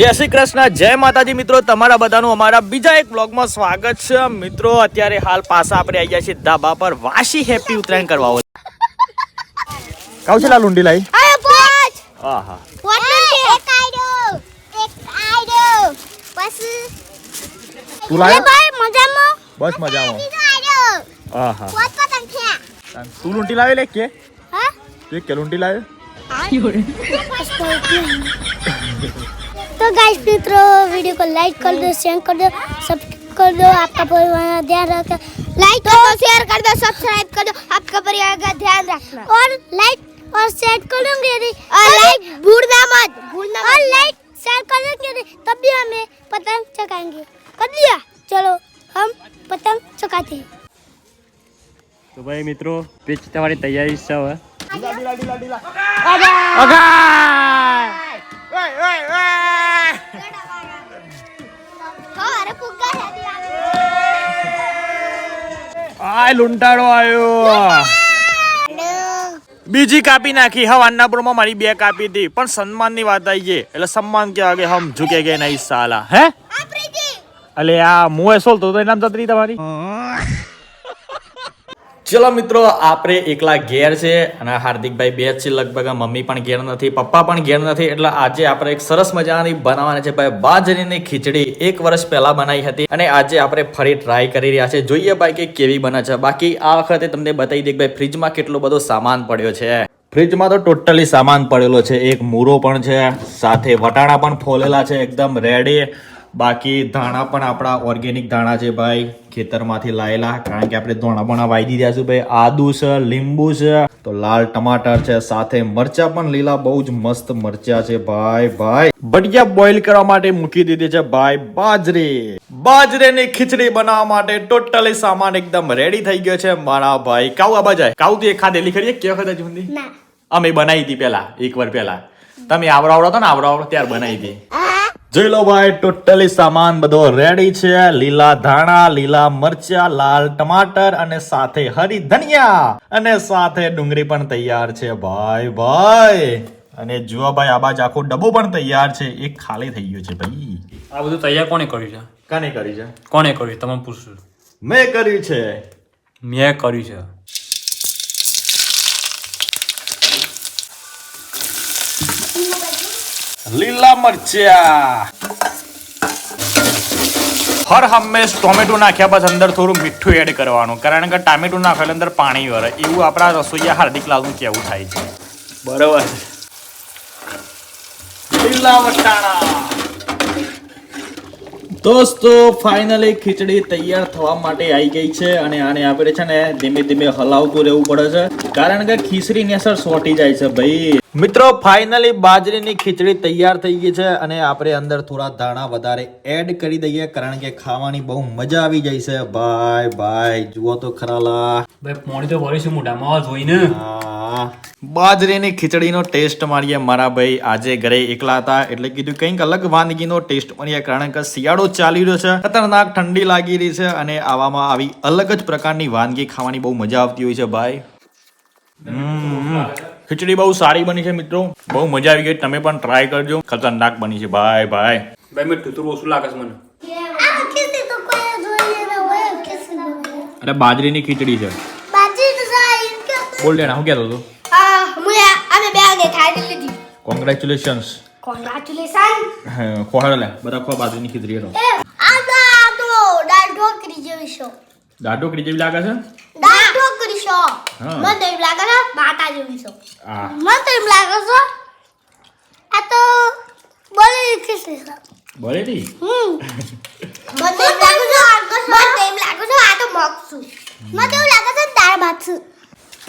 જય શ્રી કૃષ્ણ જય માતાજી મિત્રો તમારા બધાનું અમારા બીજા એક બ્લોગમાં સ્વાગત છે. મિત્રો અત્યારે હાલ પાસા આપણે આવી ગયા છીએ ધાબા પર. વાસી હેપી ઉત્તરાયણ કરવા કાવ છે લાલ ઊંડી લાઈ? આહા. પોચ નથી એક આઈડો એક આઈડો પછી તું લાયો? બસ મજામાં. આહા. તું લૂંટી લાવે લે કે? હા? તું કે લૂંટી લાવે? तो गाइस मित्रों वीडियो को लाइक कर दो शेयर कर दो सब्सक्राइब कर दो आपका परिवार का ध्यान रखना लाइक कर दो शेयर कर दो सब्सक्राइब कर दो आपका परिवार का ध्यान रखना और लाइक और शेयर कर दोगे यदि और लाइक भूलना मत भूलना और लाइक शेयर कर देंगे यदि तब भी हमें पतंग चगाएंगे कर दिया चलो हम पतंग चगाते हैं તો ભાઈ મિત્રો પીચ તમારી તૈયારી છે હવે અરે ફુગ્ગા આય લુંટાડો આવ્યો બીજી કાપી નાખી. હવે અન્નાપુરમાં મારી બે કાપી હતી. પણ સન્માનની વાત આવી ગઈ. એટલે સન્માન કે આગે હમ ઝુકે ગયે નહીં સાલા. હે? અલે આ મુએ સોલ તો એ નામ જતરી તમારી. ચલો મિત્રો, આપણે એકલા ઘેર છે અને હાર્દિકભાઈ બે છે લગભગ મમ્મી પણ ઘેર નથી, પપ્પા પણ ઘેર નથી, એટલે આજે આપણે એક સરસ મજાની બનાવવાની છે ભાઈ, બાજરીની ખીચડી એક વર્ષ પહેલા બનાવી હતી અને આજે આપણે ફરી ટ્રાય કરી રહ્યા છે જોઈએ ભાઈ કે કેવી બને છે. બાકી આ વખતે તમને બતાવી દે કે ભાઈ, ફ્રીજમાં કેટલો બધો સામાન પડ્યો છે. ફ્રીજમાં તો ટોટલી સામાન પડેલો છે. એક મૂરો પણ છે, સાથે વટાણા પણ ફોલેલા છે, એકદમ રેડી બાકી ધાણા પણ આપણા ઓર્ગેનિક ધાણા છે ભાઈ. ખેતરમાંથી લાયેલા કારણ કે આપણે ધોણા પણ વાઈ દીધા છે ભાઈ. આદુ છે લીંબુ છે તો લાલ ટમાટર છે સાથે મરચા પણ લીલા બહુ જ મસ્ત મરચા છે ભાઈ ભાઈ. બઢિયા બોઇલ કરવા માટે મૂકી દીધી છે ભાઈ બાજરી. બાજરીની ખીચડી બનાવવા માટે ટોટલી સામાન એકદમ રેડી થઈ ગયો છે મારા ભાઈ. કાઉ આબા જાય કાઉ તું એક ખાધેલી ખરી? કે વખત હજી અમે બનાવી હતી પેલા એક વાર પેલા તમે આવડાવડો હતો ને આવડાવડો ત્યાર બનાવી હતી જોઈ લો ભાઈ ટોટલી સામાન બધો રેડી છે. લીલા ધાણા લીલા મરચા લાલ ટમાટર અને સાથે હરી ધનિયા. અને સાથે ડુંગળી પણ તૈયાર છે ભાઈ ભાઈ. અને જુઓ ભાઈ આ બાજુ આખો ડબ્બો પણ તૈયાર છે. એ ખાલી થઈ ગયો છે ભાઈ. આ બધું તૈયાર કોણે કર્યું છે? કોને કરી છે? કોણે કર્યું તમે પૂછ્યું મેં કર્યું છે. મેં કર્યું છે. લીલા મરચા. હર હંમેશ ટોમેટો નાખ્યા પછી અંદર થોડું મીઠું એડ કરવાનું. કારણ કે ટામેટું નાખેલ અંદર પાણી વરે એવું આપણા રસોઈયા હાર્દિક લાલનું કેવું થાય છે. બરોબર લીલા વટાણા. દોસ્તો ફાઇનલી ખીચડી તૈયાર થવા માટે આવી ગઈ છે અને આને આપણે છે ને ધીમે ધીમે હલાવતું રહેવું પડે છે. કારણ કે ખીચડી ને અસર સોટી જાય છે ભાઈ. મિત્રો ફાઇનલી બાજરીની ખીચડી તૈયાર થઈ ગઈ છે અને આપણે અંદર થોડા ધાણા વધારે એડ કરી દઈએ કારણ કે ખાવાની બહુ મજા આવી જાય છે. ભાઈ ભાઈ જુઓ તો ખરાલા ભાઈ પોણી તો ભરીશું મોઢામાં જોઈને આ બાજરીની ખીચડીનો ટેસ્ટ મારીએ મારા ભાઈ. આજે ઘરે એકલા હતા એટલે કીધું કંઈક અલગ વાનગીનો ટેસ્ટ મારીએ કારણ કે શિયાળો ચાલી રહ્યો છે ખતરનાક ઠંડી લાગી રહી છે અને આવામાં આવી અલગ જ પ્રકારની વાનગી ખાવાની બહુ મજા આવતી હોય છે ભાઈ. ખીચડી બહુ સારી બની છે મિત્રો. બહુ મજા આવી ગઈ. તમે પણ ટ્રાય કરજો. ખતરનાક બની છે ભાઈ ભાઈ. ભાઈ મીઠું બહુ ઓછું લાગે છે મને? આ કિસી તો કોઈ જોઈએ ના હોય કિસી બનાવે અરે બાજરીની ખીચડી છે. બોલ ડેણા હું કહેતો હતો. આ મુએ અમે બે આગે ખાઈ લીધી કોંગ્રેચ્યુલેશન્સ કોંગ્રેચ્યુલેશન ખોહાડો લે બધા ખો બાજરીની ખીચડી હેડો એ આ તો દાળ કરી જેવી છો. દાઢ કરી જેવી લાગે છે? દાળ કરી છો. હા. મને તો એમ લાગે છે બાટા જેવી છો. આ મને તો એમ લાગે છે આ તો બોલી ખીસી છે. બોલે દી હમ. મને તો લાગે છે મને એમ લાગે છે આ તો મગસું મને તો એવું લાગે છે દાળ ભાત છે.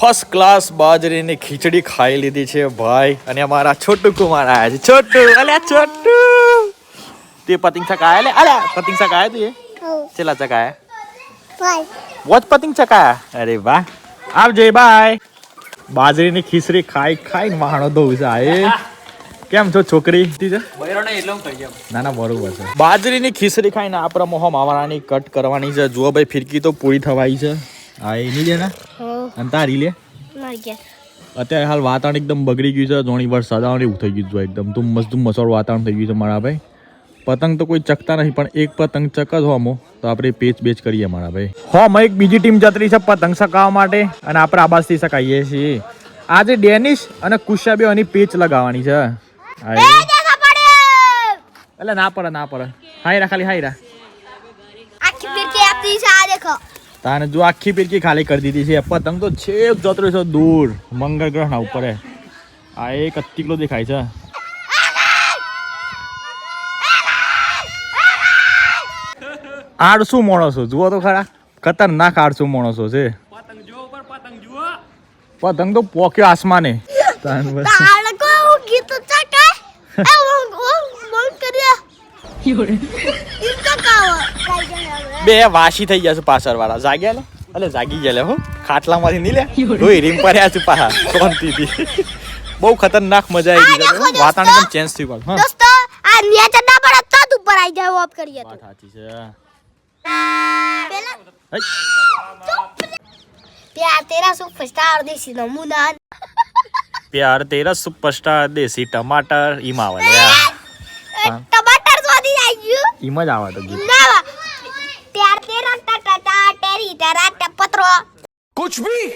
ફર્સ્ટ ક્લાસ બાજરીની ખીચડી ખાઈ લીધી છે ભાઈ. અને અમારા છોટુ કુમાર આયા છે. છોટુ અલ્યા છોટુ. તે પતિંગ ચકાયા લે? અલે પતિંગ ચકાયા તું એ? ચેલા ચકાયા ભાઈ. વોચ પતિંગ ચકાયા અરે વાહ. આવજે બાય બાજરીની ખીચડી ખાઈ ખાઈ માણો દઉં છે. કેમ છો છોકરી? ના ના બરોબર છે. બાજરીની ખીચડી ખાઈને આપણે મોહ માવાણાની કટ કરવાની છે. જુઓ ભાઈ ફિરકી તો પૂરી થવાઈ છે. હા એની છે ને? અને તારી લે? ગયા અત્યારે હાલ વાતાવરણ એકદમ બગડી ગયું છે જોણી વરસાદ આવવાની એવું થઈ ગયું છે એકદમ. ધુમ્મસ ધુમ્મસ વાળું વાતાવરણ થઈ ગયું છે મારા ભાઈ. પતંગ તો કોઈ ચકતા નહીં પણ એક પતંગ ચકત હોમો તો આપણે પેચ બેચ કરીએ મારા ભાઈ. હોમાં એક બીજી ટીમ જતરી છે પતંગ સકાવવા માટે અને આપણે આબાસથી સકાઈએ છીએ. આજે ડેનિશ અને કુશાબે એની પેચ લગાવવાની છે. હા એટલે ના પડે ના પડે. હાયરા ખાલી હાયરા. આખી ફિરકી આપતી છે આ દેખો. તાને જો આખી પીરકી ખાલી કરી દીધી છે. પતંગ તો છેક જતો છે દૂર. મંગળ ગ્રહના ઉપર હે. આ એક અતિકલો દેખાય છે. આડસુ માણસો જુઓ તો ખરા. ખતરનાક આડસુ માણસો છે. ઉપર પતંગ તો પોક્યો આસમાને તાન બસ. તાળકો હું ગીત ચકે એ હું હું બોલ કર્યા ઇમ તો કાવ કાઈ જણા બે વાસી થઈ ગયા છે પાછળ વાળા જાગ્યા લે? અલે જાગી ગયા હો. ખાટલામાંથી નહીં લે રોઈ રીમ પડ્યા છે પાછા. શાંતિથી બહુ ખતરનાક મજા આવી ગઈ. વાતાવરણ ચેન્જ થઈ ગયું દોસ્તો આ નીચે ચડ્ડા પર તો ઉપર આવી જાય ઓફ કરીએ તો વાત સાચી છે. પ્યાર તેરા સુપરસ્ટાર દેશી નમૂના. પ્યાર તેરા સુપરસ્ટાર દેસી ટમાટર ઈમાવલ આવે લે એ ટમાટર સ્વાદી એમ જ આવે તો ગીત. ત્યાર તે રસ્તા ટટા ટેરી તરા ટપત્રો કુછ ભી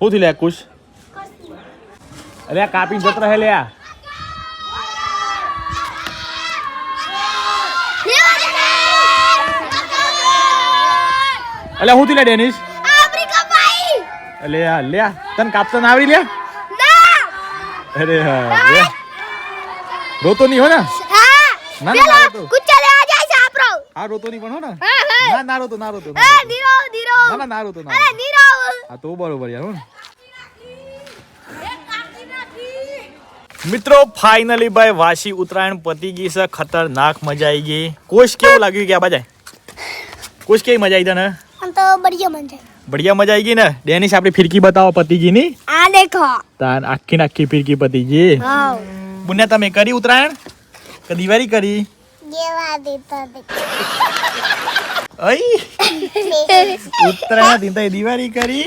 હું થી લે કુશ. અરે કાપી જત રહે લ્યા શું થી લે ડેનિશ આફ્રિકા ભાઈ! અલે આ લે આ. તને કાપતા ના આવડી લે? ના! અરે હા લે. રોતો નહીં હો ને? હા! ના, ના. કુચ્ચા લેવા જાય છે આપરો આ રોતો નહીં પણ હો ને? હા હા. ના ના રોતો ના રોતો એ. નીરો નીરો ના ના ના રોતો ના અરે. નીરો હા તો બરોબર યાર હો ને. મિત્રો ફાઇનલી ભાઈ વાસી ઉત્તરાયણ પતી ગઈ છે ખતરનાક મજા આવી ગઈ. કોશ કેવું લાગ્યું કે આ બાજુ કોશ કેવી મજા આવી તને? આમ તો બઢિયા મજા બઢિયા મજા આવી ગઈ ને? ડેનિશ આપણી ફિરકી બતાવો પતિજી ની આ દેખો. તાન આખી નાખી ફિરકી પતિજી. હા બુને તમે કરી ઉતરાયણ કે દિવાળી કરી? ઉતરાયણ દિન દિવાળી કરી.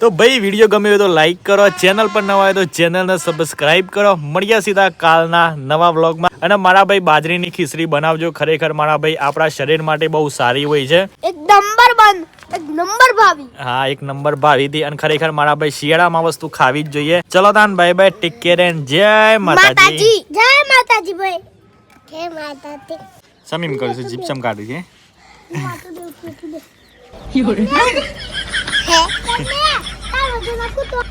તો ભાઈ વીડિયો ગમ્યો હોય તો લાઈક કરો. ચેનલ પર નવા હોય તો ચેનલને સબસ્ક્રાઇબ કરો. મળ્યા સીધા કાલના નવા વ્લોગમાં અને મારા ભાઈ બાજરીની ખીચડી બનાવજો. ખરેખર મારા ભાઈ આપણા શરીર માટે બહુ સારી હોય છે. હા એક નંબર ભાવી હતી. અને ખરેખર મારા ભાઈ શિયાળામાં વસ્તુ ખાવી જ જોઈએ. ચલો તાન bye bye take care and Jai Mataji. Jai માતાજી ભાઈ. જય માતાજી. સમીમ કરશું જીપસમ કાઢી છે. 有人。है